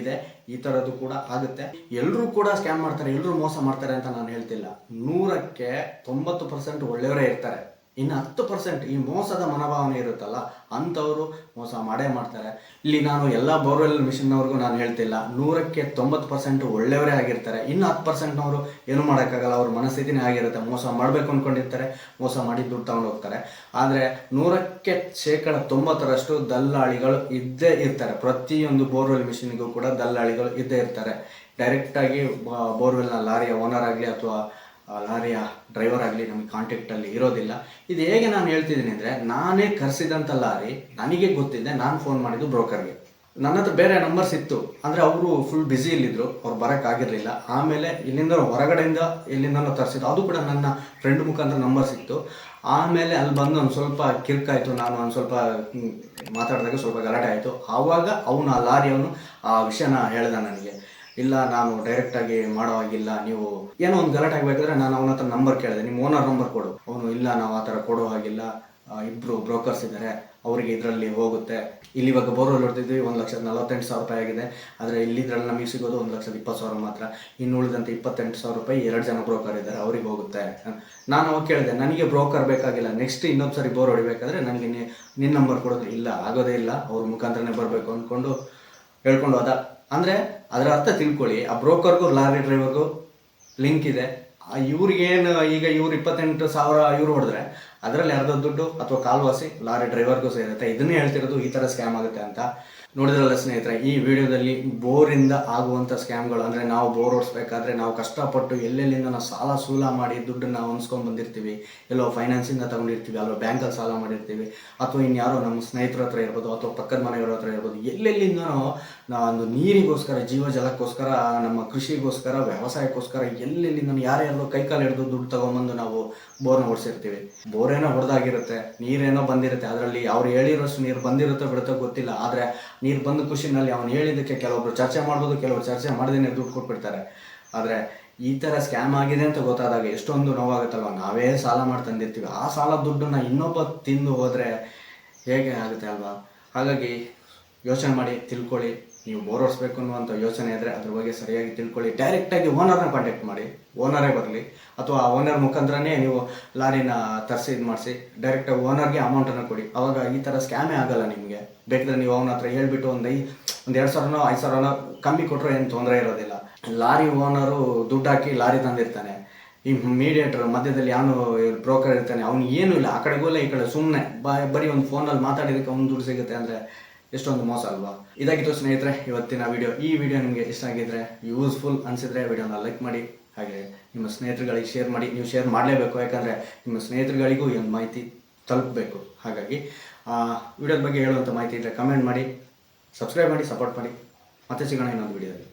ಇದೆ. ಈ ಥರದ್ದು ಕೂಡ ಆಗುತ್ತೆ. ಎಲ್ಲರೂ ಕೂಡ ಸ್ಕ್ಯಾಮ್ ಮಾಡ್ತಾರೆ ಎಲ್ಲರೂ ಮೋಸ ಮಾಡ್ತಾರೆ ಅಂತ ನಾನು ಹೇಳ್ತಿಲ್ಲ. ನೂರಕ್ಕೆ ತೊಂಬತ್ತು ಪರ್ಸೆಂಟ್ ಒಳ್ಳೆಯವರೇ ಇರ್ತಾರೆ. ಇನ್ನು ಹತ್ತು ಪರ್ಸೆಂಟ್ ಈ ಮೋಸದ ಮನೋಭಾವನೆ ಇರುತ್ತಲ್ಲ, ಅಂಥವರು ಮೋಸ ಮಾಡೇ ಮಾಡ್ತಾರೆ. ಇಲ್ಲಿ ನಾನು ಎಲ್ಲ ಬೋರ್ವೆಲ್ ಮಿಷನ್ನವ್ರಿಗೂ ನಾನು ಹೇಳ್ತಿಲ್ಲ, ನೂರಕ್ಕೆ ತೊಂಬತ್ತು ಪರ್ಸೆಂಟ್ ಒಳ್ಳೆಯವರೇ ಆಗಿರ್ತಾರೆ. ಇನ್ನು ಹತ್ತು ಪರ್ಸೆಂಟ್ನವರು ಏನು ಮಾಡೋಕ್ಕಾಗಲ್ಲ, ಅವ್ರ ಮನಸ್ಥಿತಿನೇ ಆಗಿರುತ್ತೆ. ಮೋಸ ಮಾಡಬೇಕು ಅಂದ್ಕೊಂಡಿರ್ತಾರೆ ಮೋಸ ಮಾಡಿ ದುಡ್ಡು ತಗೊಂಡು ಹೋಗ್ತಾರೆ. ಆದರೆ ನೂರಕ್ಕೆ ಶೇಕಡ ತೊಂಬತ್ತರಷ್ಟು ದಲ್ಲಾಳಿಗಳು ಇದ್ದೇ ಇರ್ತಾರೆ. ಪ್ರತಿಯೊಂದು ಬೋರ್ವೆಲ್ ಮಿಷಿನ್ಗೂ ಕೂಡ ದಲ್ಲಾಳಿಗಳು ಇದ್ದೇ ಇರ್ತಾರೆ. ಡೈರೆಕ್ಟಾಗಿ ಬೋರ್ವೆಲ್ನ ಲಾರಿಯ ಓನರ್ ಆಗಲಿ ಅಥವಾ ಲಾರಿಯ ಡ್ರೈವರ್ ಆಗಲಿ ನಮಗೆ ಕಾಂಟ್ಯಾಕ್ಟಲ್ಲಿ ಇರೋದಿಲ್ಲ. ಇದು ಹೇಗೆ ನಾನು ಹೇಳ್ತಿದ್ದೀನಿ ಅಂದರೆ, ನಾನೇ ಕರೆಸಿದಂಥ ಲಾರಿ ನನಗೆ ಗೊತ್ತಿದೆ, ನಾನು ಫೋನ್ ಮಾಡಿದ್ದು ಬ್ರೋಕರ್ಗೆ ನನ್ನ ಹತ್ರ ಬೇರೆ ನಂಬರ್ಸ್ ಇತ್ತು ಅಂದರೆ ಅವರು ಫುಲ್ ಬ್ಯುಸಿ ಇಲ್ಲಿದ್ರು, ಅವ್ರು ಬರೋಕ್ಕಾಗಿರಲಿಲ್ಲ ಆಮೇಲೆ ಇಲ್ಲಿಂದ ಹೊರಗಡೆಯಿಂದ ಎಲ್ಲಿಂದನೋ ತರಿಸಿದ್ದು. ಅದು ಕೂಡ ನನ್ನ ಫ್ರೆಂಡ್ ಮುಖಾಂತರ ನಂಬರ್ ಸಿಕ್ತು. ಆಮೇಲೆ ಅಲ್ಲಿ ಬಂದು ಒಂದು ಸ್ವಲ್ಪ ಕಿರ್ಕಾಯಿತು. ನಾನು ಒಂದು ಸ್ವಲ್ಪ ಮಾತಾಡಿದಾಗ ಸ್ವಲ್ಪ ಗಲಾಟೆ ಆಯಿತು. ಆವಾಗ ಅವನು ಆ ಲಾರಿಯವನು ಆ ವಿಷಯನ ಹೇಳ್ದ ನನಗೆ. ಇಲ್ಲ, ನಾನು ಡೈರೆಕ್ಟಾಗಿ ಮಾಡೋ ಹಾಗಿಲ್ಲ, ನೀವು ಏನೋ ಒಂದು ಗಲಾಟೆ ಆಗಬೇಕಾದ್ರೆ ನಾನು ಅವನ ಹತ್ರ ನಂಬರ್ ಕೇಳಿದೆ. ನಿಮ್ಮ ಓನರ್ ನಂಬರ್ ಕೊಡು. ಅವನು, ಇಲ್ಲ, ನಾವು ಆ ಥರ ಕೊಡೋ ಹಾಗಿಲ್ಲ. ಇಬ್ರು ಬ್ರೋಕರ್ಸ್ ಇದ್ದಾರೆ ಅವರಿಗೆ ಇದರಲ್ಲಿ ಹೋಗುತ್ತೆ. ಇಲ್ಲಿ ಇವಾಗ ಬೋರ್ವೆಲ್ ಹೊಡ್ತಿದ್ವಿ ಒಂದು ಲಕ್ಷದ ನಲವತ್ತೆಂಟು ಸಾವಿರ ರೂಪಾಯಿ ಆಗಿದೆ. ಆದರೆ ಇಲ್ಲಿದ್ರಲ್ಲಿ ನಮಗೆ ಸಿಗೋದು ಒಂದು ಲಕ್ಷದ ಇಪ್ಪತ್ತು ಸಾವಿರ ಮಾತ್ರ. ಇನ್ನು ಉಳಿದಂತೆ ಇಪ್ಪತ್ತೆಂಟು ಸಾವಿರ ರೂಪಾಯಿ ಎರಡು ಜನ ಬ್ರೋಕರ್ ಇದ್ದಾರೆ ಅವ್ರಿಗೆ ಹೋಗುತ್ತೆ. ನಾನು ಅವಾಗ ಕೇಳಿದೆ, ನನಗೆ ಬ್ರೋಕರ್ ಬೇಕಾಗಿಲ್ಲ. ನೆಕ್ಸ್ಟ್ ಇನ್ನೊಂದು ಸಾರಿ ಬೋರ್ ಹೊಡಿಬೇಕಾದ್ರೆ ನನಗೆ ನಿನ್ನ ನಂಬರ್ ಕೊಡೋದು ಇಲ್ಲ. ಆಗೋದೇ ಇಲ್ಲ. ಅವ್ರ ಮುಖಾಂತರನೇ ಬರಬೇಕು ಅಂದ್ಕೊಂಡು ಹೇಳ್ಕೊಂಡು ಹೋದ. ಅಂದರೆ ಅದರ ಅರ್ಥ ತಿಳ್ಕೊಳ್ಳಿ. ಆ ಬ್ರೋಕರ್ಗೂ, ಲಾರಿ ಡ್ರೈವರ್ಗೂ ಲಿಂಕ್ ಇದೆ. ಇವ್ರಿಗೇನು ಈಗ ಇವ್ರು ಇಪ್ಪತ್ತೆಂಟು ಸಾವಿರ ಇವ್ರು ಹೊಡೆದ್ರೆ ಅದರಲ್ಲಿ ಅರ್ಧ ದುಡ್ಡು ಅಥವಾ ಕಾಲ್ವಾಸಿ ಲಾರಿ ಡ್ರೈವರ್ಗೂ ಸೇರುತ್ತೆ. ಇದನ್ನೇ ಹೇಳ್ತಿರೋದು ಈ ಥರ ಸ್ಕ್ಯಾಮ್ ಆಗುತ್ತೆ ಅಂತ. ನೋಡಿದ್ರಲ್ಲ ಸ್ನೇಹಿತರೆ, ಈ ವಿಡಿಯೋದಲ್ಲಿ ಬೋರಿಂದ ಆಗುವಂಥ ಸ್ಕ್ಯಾಮ್ಗಳು, ಅಂದರೆ ನಾವು ಬೋರ್ ಓಡಿಸ್ಬೇಕಾದ್ರೆ ನಾವು ಕಷ್ಟಪಟ್ಟು ಎಲ್ಲೆಲ್ಲಿಂದ ನಾವು ಸಾಲ ಸೂಲ ಮಾಡಿ ದುಡ್ಡನ್ನ ಹೊಂದ್ಸ್ಕೊಂಡು ಬಂದಿರ್ತೀವಿ, ಎಲ್ಲೋ ಫೈನಾನ್ಸಿಂದ ತಗೊಂಡಿರ್ತೀವಿ, ಅಲ್ಲೋ ಬ್ಯಾಂಕಲ್ಲಿ ಸಾಲ ಮಾಡಿರ್ತೀವಿ, ಅಥವಾ ಇನ್ಯಾರೋ ನಮ್ಮ ಸ್ನೇಹಿತರ ಹತ್ರ ಇರ್ಬೋದು, ಅಥವಾ ಪಕ್ಕದ ಮನೆಯವರ ಹತ್ರ ಇರ್ಬೋದು, ಎಲ್ಲೆಲ್ಲಿಂದನೂ ನಾವು ಒಂದು ನೀರಿಗೋಸ್ಕರ ಜೀವ ಜಲಕ್ಕೋಸ್ಕರ ನಮ್ಮ ಕೃಷಿಗೋಸ್ಕರ, ವ್ಯವಸಾಯಕ್ಕೋಸ್ಕರ ಎಲ್ಲೆಲ್ಲಿಂದ ಯಾರ್ಯಾರೋ ಕೈಕಾಲು ಹಿಡಿದು ದುಡ್ಡು ತೊಗೊಂಬಂದು ನಾವು ಬೋರ್ನ ಓಡಿಸಿರ್ತೀವಿ. ಬೋರೇನೋ ಹೊಡೆದಾಗಿರುತ್ತೆ, ನೀರೇನೋ ಬಂದಿರುತ್ತೆ, ಅದರಲ್ಲಿ ಅವ್ರು ಹೇಳಿರೋಷ್ಟು ನೀರು ಬಂದಿರುತ್ತೋ ಬಿಡುತ್ತೋ ಗೊತ್ತಿಲ್ಲ, ಆದರೆ ನೀರು ಬಂದ ಖುಷಿನಲ್ಲಿ ಅವನು ಹೇಳಿದ್ದಕ್ಕೆ ಕೆಲವೊಬ್ರು ಚರ್ಚೆ ಮಾಡ್ಬೋದು, ಕೆಲವರು ಚರ್ಚೆ ಮಾಡದೇನೆ ದುಡ್ಡು ಕೊಟ್ಬಿಡ್ತಾರೆ. ಆದರೆ ಈ ಥರ ಸ್ಕ್ಯಾಮ್ ಆಗಿದೆ ಅಂತ ಗೊತ್ತಾದಾಗ ಎಷ್ಟೊಂದು ನೋವಾಗುತ್ತಲ್ವ? ನಾವೇ ಸಾಲ ಮಾಡಿ ತಂದಿರ್ತೀವಿ. ಆ ಸಾಲ ದುಡ್ಡನ್ನು ಇನ್ನೊಬ್ಬ ತಿಂದು ಹೋದರೆ ಹೇಗೆ ಆಗುತ್ತೆ ಅಲ್ವಾ? ಹಾಗಾಗಿ ಯೋಚನೆ ಮಾಡಿ, ತಿಳ್ಕೊಳ್ಳಿ. ನೀವು ಬೋರ್ ಹೊಡಿಸ್ಬೇಕು ಅನ್ನುವಂಥ ಯೋಚನೆ ಇದ್ದರೆ ಅದ್ರ ಬಗ್ಗೆ ಸರಿಯಾಗಿ ತಿಳ್ಕೊಳ್ಳಿ. ಡೈರೆಕ್ಟಾಗಿ ಓನರ್ನ ಕಾಂಟ್ಯಾಕ್ಟ್ ಮಾಡಿ. ಓನರೇ ಬರಲಿ. ಅಥವಾ ಆ ಓನರ್ ಮುಖಾಂತರನೇ ನೀವು ಲಾರಿನ ತರಿಸಿ ಇದು ಮಾಡಿಸಿ. ಡೈರೆಕ್ಟಾಗಿ ಓನರ್ಗೆ ಅಮೌಂಟನ್ನು ಕೊಡಿ. ಅವಾಗ ಈ ಥರ ಸ್ಕ್ಯಾಮೇ ಆಗಲ್ಲ ನಿಮಗೆ. ಬೇಕಾದ್ರೆ ನೀವು ಅವನ ಹತ್ರ ಹೇಳ್ಬಿಟ್ಟು ಒಂದು ಐ, ಒಂದು ಎರಡು ಸಾವಿರನೋ, ಐದು ಸಾವಿರನೋ ಕಮ್ಮಿ ಕೊಟ್ಟರು ಏನು ತೊಂದರೆ ಇರೋದಿಲ್ಲ. ಲಾರಿ ಓನರು ದುಡ್ಡು ಹಾಕಿ ಲಾರಿ ತಂದಿರ್ತಾನೆ. ಈ ಮೀಡಿಯೇಟರ್ ಮಧ್ಯದಲ್ಲಿ ಯಾವನು ಬ್ರೋಕರ್ ಇರ್ತಾನೆ. ಅವ್ನು ಏನೂ ಇಲ್ಲ. ಆ ಕಡೆಗೂ ಇಲ್ಲ, ಈ ಕಡೆ ಸುಮ್ಮನೆ ಬರೀ ಒಂದು ಫೋನಲ್ಲಿ ಮಾತಾಡಿದಕ್ಕೆ ಅವ್ನು ದುಡ್ಡು ಸಿಗುತ್ತೆ ಅಂದರೆ ಎಷ್ಟೊಂದು ಮೋಸ ಅಲ್ವಾ? ಇದಾಗಿತ್ತು ಸ್ನೇಹಿತರೆ, ಇವತ್ತಿನ ವಿಡಿಯೋ ಈ ವಿಡಿಯೋ ನಿಮಗೆ ಇಷ್ಟ ಆಗಿದ್ರೆ ಯೂಸ್ಫುಲ್ ಅನಿಸಿದ್ರೆ ವಿಡಿಯೋನ ಲೈಕ್ ಮಾಡಿ, ಹಾಗೆ ನಿಮ್ಮ ಸ್ನೇಹಿತರುಗಳಿಗೆ ಶೇರ್ ಮಾಡಿ. ನೀವು ಶೇರ್ ಮಾಡಲೇಬೇಕು, ಯಾಕಂದರೆ ನಿಮ್ಮ ಸ್ನೇಹಿತರುಗಳಿಗೂ ಈ ಒಂದು ಮಾಹಿತಿ ತಲುಪಬೇಕು. ಹಾಗಾಗಿ ವಿಡಿಯೋದ ಬಗ್ಗೆ ಹೇಳುವಂಥ ಮಾಹಿತಿ ಇದ್ದರೆ ಕಮೆಂಟ್ ಮಾಡಿ ಸಬ್ಸ್ಕ್ರೈಬ್ ಮಾಡಿ ಸಪೋರ್ಟ್ ಮಾಡಿ. ಮತ್ತೆ ಸಿಗೋಣ ಇನ್ನೊಂದು ವಿಡಿಯೋದಲ್ಲಿ